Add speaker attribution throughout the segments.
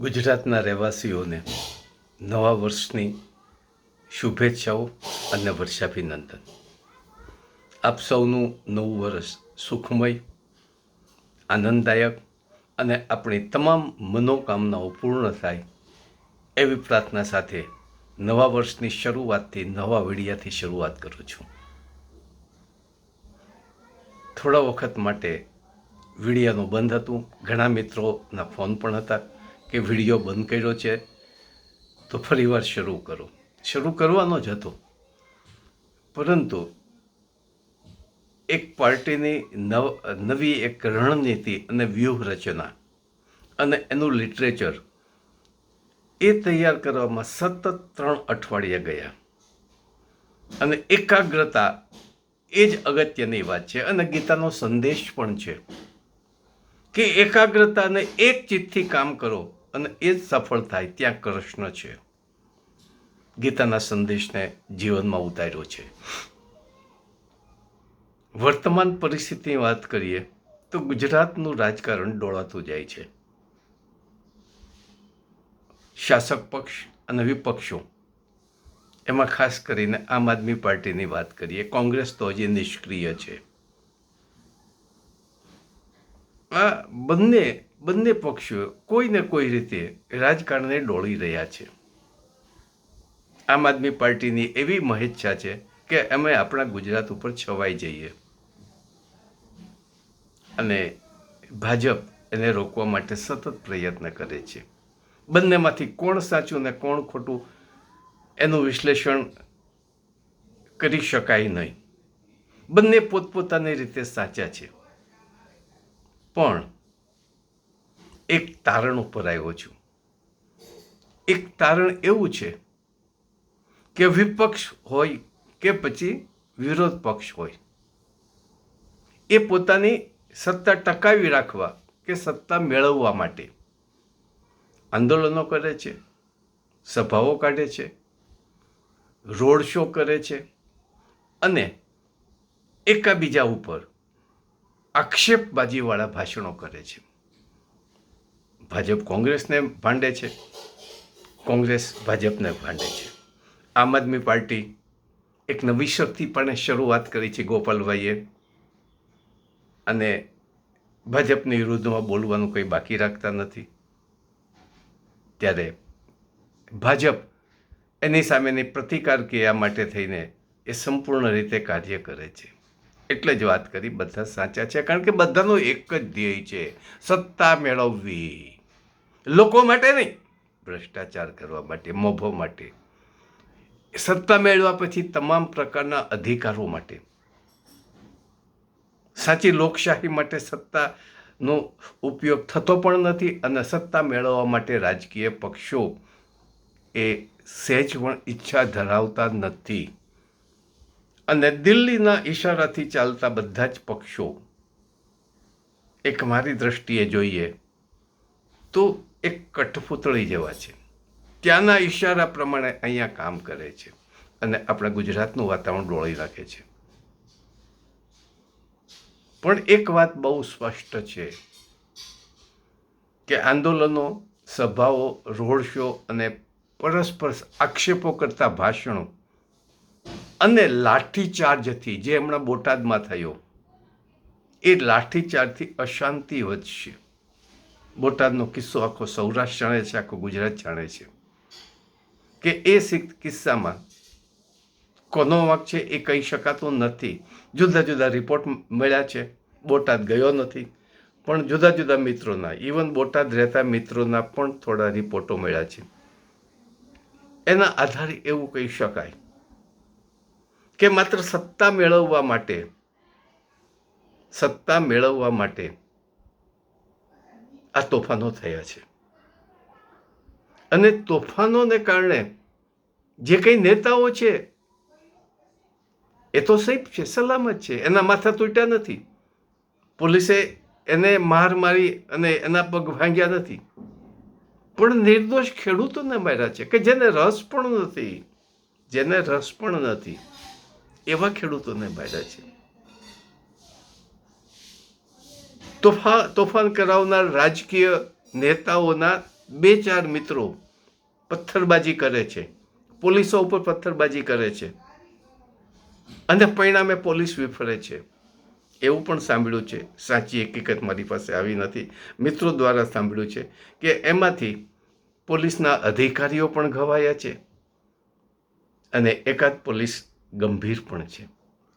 Speaker 1: ગુજરાતના રહેવાસીઓને નવા વર્ષની શુભેચ્છાઓ અને વર્ષાભિનંદન. આપ સૌનું નવું વર્ષ સુખમય, આનંદદાયક અને આપણી તમામ મનોકામનાઓ પૂર્ણ થાય એવી પ્રાર્થના સાથે નવા વર્ષની શરૂઆતથી નવા વિડિયાથી શરૂઆત કરું છું. થોડા વખત માટે વીડિયાનું બંધ હતું. ઘણા મિત્રોના ફોન પણ હતા. કે વીડિયો બંધ કર્યો છે, તો ફરીવાર શરૂ કરો. શરૂ કરવાનો જ હતો. પરંતુ એક પાર્ટીની નવ, નવી એક રણનીતિ અને વ્યૂહરચના અને એનું લિટરેચર એ તૈયાર કરવામાં સતત ત્રણ અઠવાડિયા ગયા. અને એકાગ્રતા એ જ અગત્યની વાત છે અને ગીતાનો સંદેશ પણ છે કે એકાગ્રતાને એક ચિત્તથી કામ કરો અને એ જ સફળ થાય ત્યાં કૃષ્ણ છે. ગીતાના સંદેશને જીવનમાં ઉતાર્યો છે. વર્તમાન પરિસ્થિતિની વાત કરીએ તો ગુજરાતનું રાજકારણ ડોળાતું જાય છે. શાસક પક્ષ અને વિપક્ષો, એમાં ખાસ કરીને આમ આદમી પાર્ટીની વાત કરીએ, કોંગ્રેસ તો હજી નિષ્ક્રિય છે. આ બંને બંને પક્ષો કોઈને કોઈ રીતે રાજકારણને ડોળી રહ્યા છે. આમ આદમી પાર્ટીની એવી મહેચ્છા છે કે અમે આપણા ગુજરાત ઉપર છવાઈ જઈએ. અને ભાજપ એને રોકવા માટે સતત પ્રયત્ન કરે છે. બંનેમાંથી કોણ સાચું ને કોણ ખોટું એનું વિશ્લેષણ કરી શકાય નહીં. બંને પોતપોતાની રીતે સાચા છે. પણ એક તારણ ઉપર આવ્યો છું. એક તારણ એવું છે કે વિપક્ષ હોય કે પછી વિરોધ પક્ષ હોય. એ પોતાની સત્તા ટકાવી રાખવા કે સત્તા મેળવવા માટે આંદોલનો કરે છે, સભાઓ કાઢે છે, રોડ શો કરે છે અને એકાબીજા ઉપર આક્ષેપબાજીવાળા ભાષણો કરે છે. ભાજપ કોંગ્રેસને ભાંડે છે. કોંગ્રેસ ભાજપને ભાંડે છે. આમ આદમી પાર્ટી એક નવી શક્તિ પણ શરૂઆત કરી છે ગોપાલભાઈએ. અને ભાજપની વિરુદ્ધમાં બોલવાનું કંઈ બાકી રાખતા નથી. ત્યારે ભાજપ એની સામેની પ્રતિકાર ક્રિયા માટે થઈને એ સંપૂર્ણ રીતે કાર્ય કરે છે. એટલે જ વાત કરી, બધા સાચા છે. કારણ કે બધાનો એક જ ધ્યેય છે, સત્તા મેળવવી. લોકો માટે નહીં, ભ્રષ્ટાચાર કરવા માટે, મોભો માટે. સત્તા મેળવ્યા પછી તમામ પ્રકારના અધિકારો માટે. સાચી લોકશાહી માટે સત્તાનો ઉપયોગ થતો પણ નથી અને સત્તા મેળવવા માટે રાજકીય પક્ષો એ સહેજ પણ ઈચ્છા ધરાવતા નથી. અને દિલ્હીના ઈશારાથી ચાલતા બધા જ પક્ષો, એક મારી દ્રષ્ટિએ જોઈએ તો એક કઠપૂતળી જેવા છે. ત્યાંના ઈશારા પ્રમાણે અહીંયા કામ કરે છે અને આપણા ગુજરાતનું વાતાવરણ ડોળી રાખે છે. પણ એક વાત બહુ સ્પષ્ટ છે કે આંદોલનો, સભાઓ, રોડ શો અને પરસ્પર આક્ષેપો કરતા ભાષણો અને લાઠીચાર્જથી જે હમણાં બોટાદમાં થયો, એ લાઠીચાર્જથી અશાંતિ વધશે. બોટાદનો કિસ્સો આખો સૌરાષ્ટ્ર જાણે છે, આખો ગુજરાત જાણે છે. કે એ કિસ્સામાં કોનો વાંક છે એ કહી શકાતું નથી. જુદા જુદા રિપોર્ટ મળ્યા છે. બોટાદ ગયો નથી. પણ જુદા જુદા મિત્રોના, ઇવન બોટાદ રહેતા મિત્રોના પણ થોડા રિપોર્ટો મળ્યા છે. એના આધારે એવું કહી શકાય કે માત્ર સત્તા મેળવવા માટે? સત્તા મેળવવા માટે આ તોફાનો થયા છે. અને તોફાનોને કારણે જે કંઈ નેતાઓ છે, એ તો સેફ છે, સલામત છે, એના માથા તૂટ્યા નથી. પોલીસે એને માર મારી અને એના પગ ભાંગ્યા નથી. પણ નિર્દોષ ખેડૂતોને માર્યા છે કે જેને રસ પણ નથી, જેને રસ પણ નથી. એવા ખેડૂતોને માર્યા છે. તોફા, તોફાન કરાવનાર રાજકીય નેતાઓના બે ચાર મિત્રો પથ્થરબાજી કરે છે. પોલીસો ઉપર પથ્થરબાજી કરે છે. અને પરિણામે પોલીસ વિફરે છે. એવું પણ સાંભળ્યું છે. સાચી હકીકત મારી પાસે આવી નથી. મિત્રો દ્વારા સાંભળ્યું છે કે એમાંથી પોલીસના અધિકારીઓ પણ ઘવાયા છે. અને એકાદ પોલીસ ગંભીર પણ છે.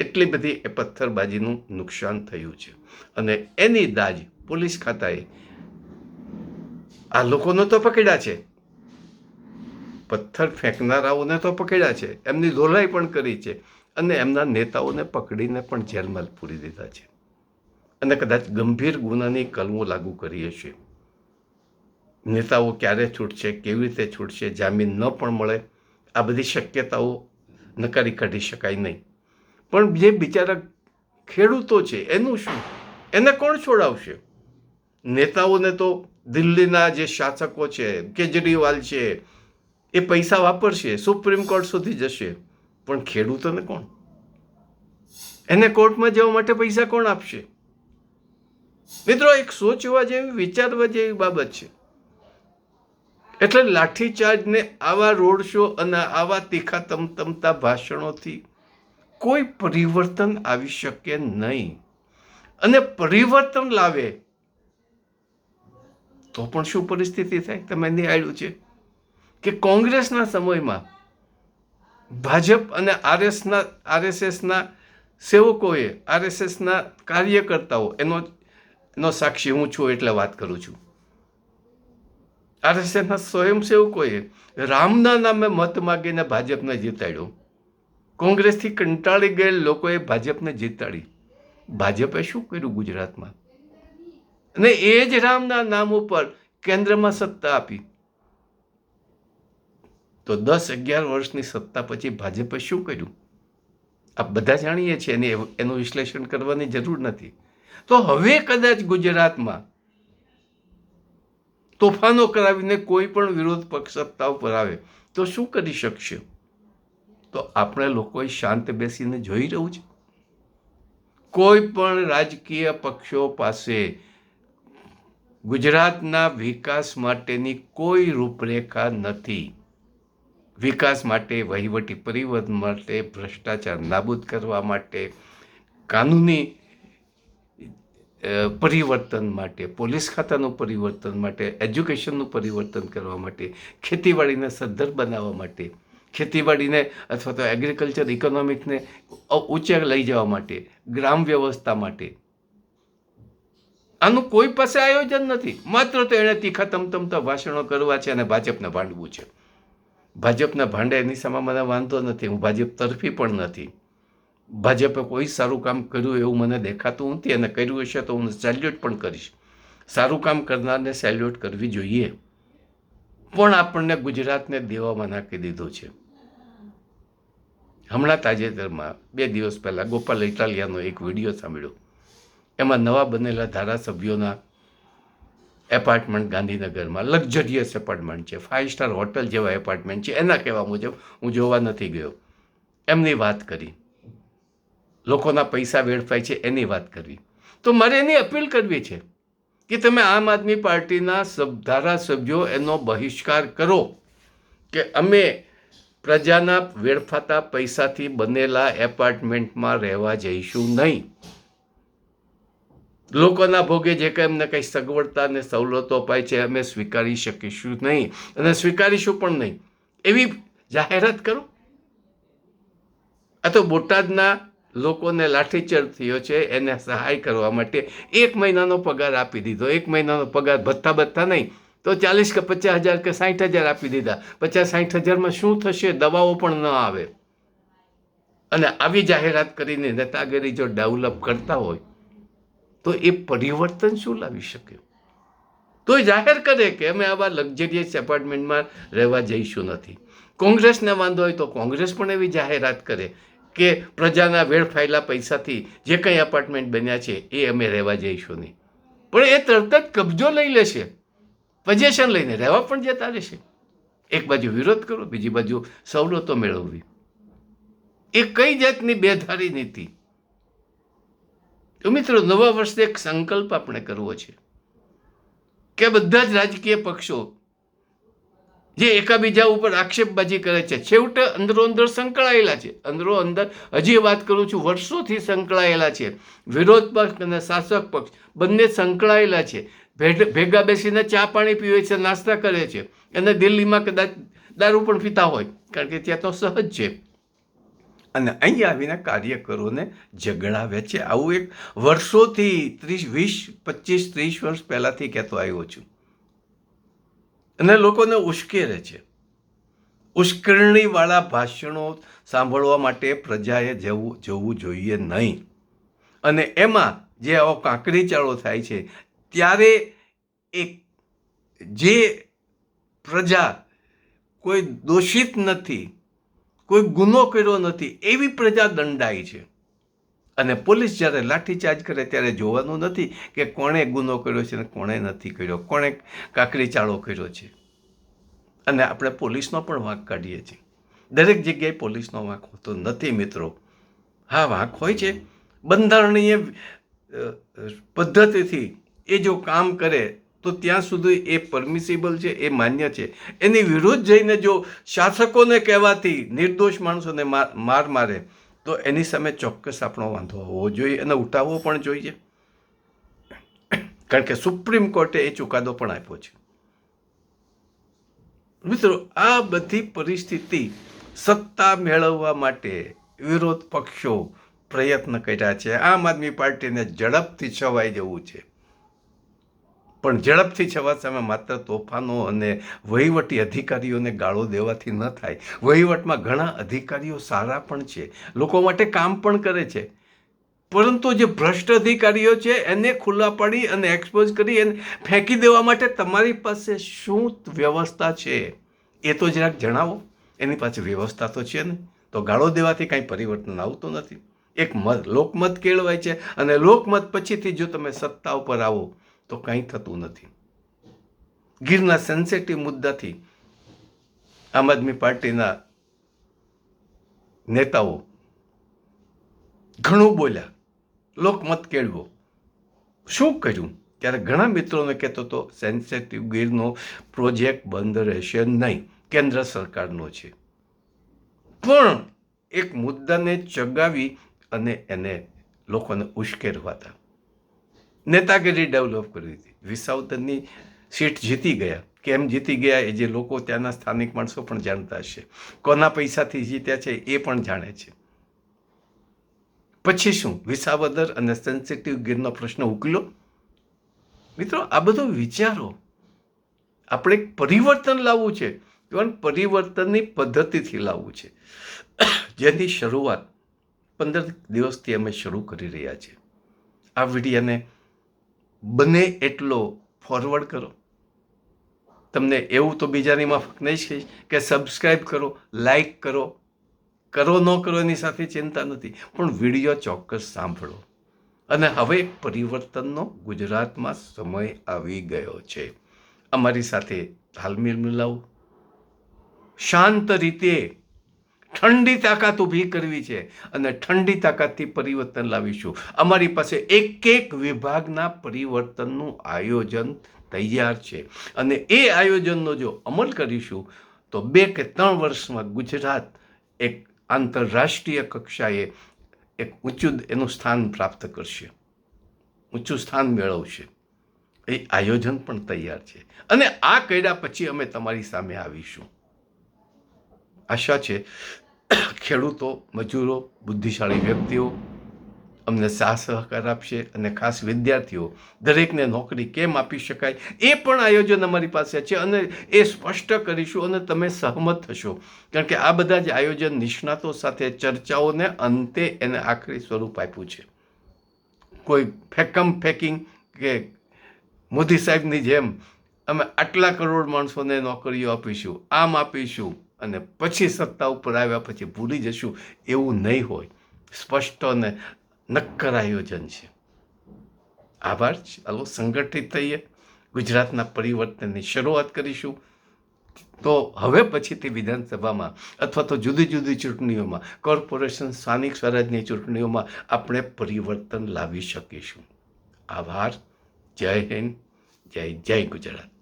Speaker 1: એટલી બધી એ પથ્થરબાજીનું નુકસાન થયું છે. અને એની દાજ પોલીસ ખાતાએ આ લોકોને તો પકડ્યા છે. પથ્થર ફેંકનારાઓને તો પકડ્યા છે. એમની ધોલાઈ પણ કરી છે. અને એમના નેતાઓને પકડીને પણ જેલમાં પૂરી દીધા છે. અને કદાચ ગંભીર ગુનાની કલમો લાગુ કરી હશે. નેતાઓ ક્યારે છૂટશે, કેવી રીતે છૂટશે, જામીન ન પણ મળે, આ બધી શક્યતાઓ નકારી કાઢી શકાય નહીં. પણ જે બિચારા ખેડૂતો છે, એનું શું? એને કોણ છોડાવશે? નેતાઓને તો દિલ્હીના જે શાસકો છે, કેજરીવાલ છે, એ પૈસા વાપરશે, સુપ્રીમ કોર્ટ સુધી જશે. પણ ખેડૂતોને કોણ? એને કોર્ટમાં જવા માટે પૈસા કોણ આપશે? મિત્રો, એક સોચવા જેવી, વિચારવા જેવી બાબત છે. એટલે લાઠીચાર્જને આવા રોડ શો અને આવા તીખા તમતમતા ભાષણોથી કોઈ પરિવર્તન આવી શકે નહીં. અને પરિવર્તન લાવે તો પણ શું પરિસ્થિતિ થાય? તમે નિહાળ્યું છે? કે કોંગ્રેસના સમયમાં ભાજપ અને આરએસના આરએસએસના સેવકોએ, આરએસએસના કાર્યકર્તાઓ, એનો એનો સાક્ષી હું છું એટલે વાત કરું છું. આરએસએસના સ્વયંસેવકોએ રામના નામે મત માગીને ભાજપને જીતાડ્યું. કોંગ્રેસથી કંટાળી ગયેલ લોકોએ ભાજપને જીતાડી. ભાજપે શું કર્યું ગુજરાતમાં? અને એ જ રામના નામ ઉપર કેન્દ્રમાં સત્તા આપી. તો દસ અગિયાર વર્ષની સત્તા પછી ભાજપે શું કર્યું? આ બધા જાણીએ છીએ અને એનું વિશ્લેષણ કરવાની જરૂર નથી. તો હવે કદાચ ગુજરાતમાં તોફાનો કરાવીને કોઈ પણ વિરોધ પક્ષ સત્તા ઉપર આવે, તો શું કરી શકશે? તો આપણે લોકોએ શાંત બેસીને જોઈ રહ્યું છે. કોઈ પણ રાજકીય પક્ષો પાસે ગુજરાતના વિકાસ માટેની કોઈ રૂપરેખા નથી. વિકાસ માટે, વહીવટી પરિવર્તન માટે, ભ્રષ્ટાચાર નાબૂદ કરવા માટે, કાનૂની પરિવર્તન માટે, પોલીસ ખાતાનું પરિવર્તન માટે, એજ્યુકેશનનું પરિવર્તન કરવા માટે, ખેતીવાડીને સદ્ધર બનાવવા માટે, ખેતીવાડીને અથવા તો એગ્રીકલ્ચર ઇકોનોમિક્સને ઊંચે લઈ જવા માટે, ગ્રામ વ્યવસ્થા માટે. આનું કોઈ પાસે આયોજન નથી. માત્ર તો એણે તીખા તમતમતા ભાષણો કરવા છે અને ભાજપને ભાંડવું છે. ભાજપના ભાંડે એની સામે મને વાંધો નથી. હું ભાજપ તરફી પણ નથી. ભાજપે કોઈ સારું કામ કર્યું એવું મને દેખાતું નથી અને કર્યું હશે તો હું સેલ્યુટ પણ કરીશ. સારું કામ કરનારને સેલ્યુટ કરવી જોઈએ. પણ આપણને ગુજરાતને દેવામાં નાખી દીધું છે. હમણાં તાજેતરમાં બે દિવસ પહેલાં ગોપાલ ઇટાલિયાનો એક વીડિયો સાંભળ્યો. એમાં નવા બનેલા ધારાસભ્યોના એપાર્ટમેન્ટ ગાંધીનગરમાં લક્ઝરિયસ એપાર્ટમેન્ટ છે. ફાઇવ સ્ટાર હોટલ જેવા એપાર્ટમેન્ટ છે. એના કહેવા મુજબ હું જોવા નથી ગયો. એમની વાત કરી. લોકોના પૈસા વેડફાય છે એની વાત કરવી. તો મારે એની અપીલ કરવી છે કે તમે આમ આદમી પાર્ટીના ધારાસભ્યો એનો બહિષ્કાર કરો કે અમે પ્રજાના વેડફાતા પૈસાથી બનેલા એપાર્ટમેન્ટમાં રહેવા જઈશું નહીં. લોકોના ભોગે જે કંઈ એમને કંઈ સગવડતા અને સવલતો અપાય છે અમે સ્વીકારી શકીશું નહીં અને સ્વીકારીશું પણ નહીં. એવી જાહેરાત કરો. આ તો બોટાદના લોકોને લાઠીચાર્જ થયો છે, એને સહાય કરવા માટે એક મહિનાનો પગાર આપી દીધો. એક મહિનાનો પગાર ભથ્થા ભથ્થા નહીં. તો ચાલીસ કે પચાસ હજાર કે સાઠ હજાર આપી દીધા. પચાસ સાઠ હજારમાં શું થશે? દવાઓ પણ ન આવે. અને આવી જાહેરાત કરીને નેતાગીરી જો ડેવલપ કરતા હોય, તો એ પરિવર્તન શું લાવી શકે? તો એ જાહેર કરે કે અમે આવા લક્ઝરિયસ એપાર્ટમેન્ટમાં રહેવા જઈશું નથી. કોંગ્રેસને વાંધો હોય તો કોંગ્રેસ પણ એવી જાહેરાત કરે. કે પ્રજાના વેડફાયેલા પૈસાથી જે કંઈ એપાર્ટમેન્ટ બન્યા છે, એ અમે રહેવા જઈશું નહીં. પણ એ તરત જ કબજો લઈ લેશે. પજેશન લઈને રહેવા પણ જતા રહેશે. એક બાજુ વિરોધ કરો, બીજી બાજુ સવલતો મેળવવી. એ કઈ જાતની બેધારી નીતિ? તો મિત્રો, નવા વર્ષે એક સંકલ્પ આપણે કરવો છે કે બધા જ રાજકીય પક્ષો જે એકાબીજા ઉપર આક્ષેપબાજી કરે છે. છેવટે અંદરો અંદર સંકળાયેલા છે. અંદરો અંદર હજી વાત કરું છું, વર્ષોથી સંકળાયેલા છે. વિરોધ પક્ષ અને શાસક પક્ષ બંને સંકળાયેલા છે. ભેગા બેસીને ચા પાણી પીવે છે, નાસ્તા કરે છે અને દિલ્હીમાં કદાચ દારૂ પણ પીતા હોય, કારણ કે ત્યાં તો સહજ છે. અને અહીં આવીને કાર્યકરોને ઝઘડાવે છે આવું એક વર્ષોથી ત્રીસ, વીસ, પચીસ, ત્રીસ વર્ષ પહેલાંથી કહેતો આવ્યો છું. અને લોકોને ઉશ્કેરે છે. ઉશ્કેરણીવાળા ભાષણો સાંભળવા માટે પ્રજાએ જવું જવું જોઈએ નહીં. અને એમાં જે આવો કાંકરી ચાળો થાય છે, ત્યારે એક જે પ્રજા કોઈ દોષિત નથી, કોઈ ગુનો કર્યો નથી, એવી પ્રજા દંડાય છે. અને પોલીસ જ્યારે લાઠીચાર્જ કરે ત્યારે જોવાનું નથી કે કોણે ગુનો કર્યો છે અને કોણે નથી કર્યો. કોણે કાકરી ચાળો કર્યો છે. અને આપણે પોલીસનો પણ વાંક કાઢીએ છીએ. દરેક જગ્યાએ પોલીસનો વાંક હોતો નથી મિત્રો. હા, વાંક હોય છે. બંધારણીય પદ્ધતિથી એ જો કામ કરે, તો ત્યાં સુધી એ પરમિસિબલ છે, એ માન્ય છે. એની વિરુદ્ધ જઈને જો શાસકોને કહેવાથી, નિર્દોષ માણસોને માર મારે તો એની સામે ચોક્કસ આપણો વાંધો હોવો જોઈએ અને ઉઠાવવો પણ જોઈએ. કારણ કે સુપ્રીમ કોર્ટે એ ચુકાદો પણ આપ્યો છે. મિત્રો, આ બધી પરિસ્થિતિ સત્તા મેળવવા માટે વિરોધ પક્ષો પ્રયત્ન કર્યા છે. આમ આદમી પાર્ટીને ઝડપથી છવાઈ જવું છે. પણ ઝડપથી છવા સામે માત્ર તોફાનો અને વહીવટી અધિકારીઓને ગાળો દેવાથી ન થાય. વહીવટમાં ઘણા અધિકારીઓ સારા પણ છે. લોકો માટે કામ પણ કરે છે. પરંતુ જે ભ્રષ્ટ અધિકારીઓ છે, એને ખુલ્લા પાડી અને એક્સપોઝ કરી એને ફેંકી દેવા માટે તમારી પાસે શું વ્યવસ્થા છે? એ તો જરાક જણાવો. એની પાસે વ્યવસ્થા તો છે ને. તો ગાળો દેવાથી કાંઈ પરિવર્તન આવતું નથી. એક મત, લોકમત કેળવાય છે અને લોકમત પછીથી જો તમે સત્તા ઉપર આવો તો કંઈ થતું નથી. ગીરના સેન્સેટિવ મુદ્દાથી આમ આદમી પાર્ટીના નેતાઓ ઘણું બોલ્યા. લોકમત કેળવો. શું કર્યું? ત્યારે ઘણા મિત્રોને કહેતો હતો સેન્સેટિવ ગીરનો પ્રોજેક્ટ બંધ રહેશે નહીં. કેન્દ્ર સરકારનો છે. પણ એક મુદ્દાને ચગાવી અને એને લોકોને ઉશ્કેરવા હતા. નેતાગીરી ડેવલપ કરી હતી? વિસાવતરની સીટ જીતી ગયા. કેમ જીતી ગયા એ જે લોકો ત્યાંના સ્થાનિક માણસો પણ જાણતા હશે. કોના પૈસાથી જીત્યા છે એ પણ જાણે છે. પછી શું? વિસાવદર અને સેન્સિટિવ ગીરનો પ્રશ્ન ઉકેલો મિત્રો, આ બધું વિચારો આપણે પરિવર્તન લાવવું છે. પણ પરિવર્તનની પદ્ધતિથી લાવવું છે. જેની શરૂઆત પંદર દિવસથી અમે શરૂ કરી રહ્યા છીએ. આ વિડીયોને બને એટલો ફોરવર્ડ કરો. તમને એવું તો બીજાની માફક નહીં કહીશ કે સબસ્ક્રાઈબ કરો લાઈક કરો. કરો ન કરો એની સાથે ચિંતા નથી, પણ વીડિયો ચોક્કસ સાંભળો. અને હવે પરિવર્તનનો ગુજરાતમાં સમય આવી ગયો છે. અમારી સાથે તાલમેલ મિલાવો. શાંત રીતે ઠંડી તાકાત ઊભી કરવી છે અને ઠંડી તાકાતથી પરિવર્તન લાવીશું. અમારી પાસે એક એક વિભાગના પરિવર્તનનું આયોજન તૈયાર છે. અને એ આયોજનનો જો અમલ કરીશું, તો બે કે ત્રણ વર્ષમાં ગુજરાત એક આંતરરાષ્ટ્રીય કક્ષાએ એક ઊંચું એનું સ્થાન પ્રાપ્ત કરશે. ઊંચું સ્થાન મેળવશે. એ આયોજન પણ તૈયાર છે. અને આ કર્યા પછી અમે તમારી સામે આવીશું. આશા છે ખેડૂતો, મજૂરો, બુદ્ધિશાળી વ્યક્તિઓ અમને સાહ સહકાર આપશે અને ખાસ વિદ્યાર્થીઓ દરેકને નોકરી કેમ આપી શકાય એ પણ આયોજન અમારી પાસે છે અને એ સ્પષ્ટ કરીશું અને તમે સહમત થશો. કારણ કે આ બધા જ આયોજન નિષ્ણાતો સાથે ચર્ચાઓને અંતે એને આખરી સ્વરૂપ આપ્યું છે. કોઈ ફેકમ ફેકિંગ કે મોદી સાહેબની જેમ અમે આટલા કરોડ માણસોને નોકરીઓ આપીશું, આમ આપીશું અને પછી સત્તા ઉપર આવ્યા પછી ભૂલી જશું એવું નહીં હોય. સ્પષ્ટ અને નક્કર આયોજન છે. આભાર ચાલો સંગઠિત થઈએ. ગુજરાતના પરિવર્તનની શરૂઆત કરીશું. તો હવે પછીથી વિધાનસભામાં અથવા તો જુદી જુદી ચૂંટણીઓમાં, કોર્પોરેશન, સ્થાનિક સ્વરાજની ચૂંટણીઓમાં આપણે પરિવર્તન લાવી શકીશું. આભાર. જય હિન્દ. જય જય ગુજરાત.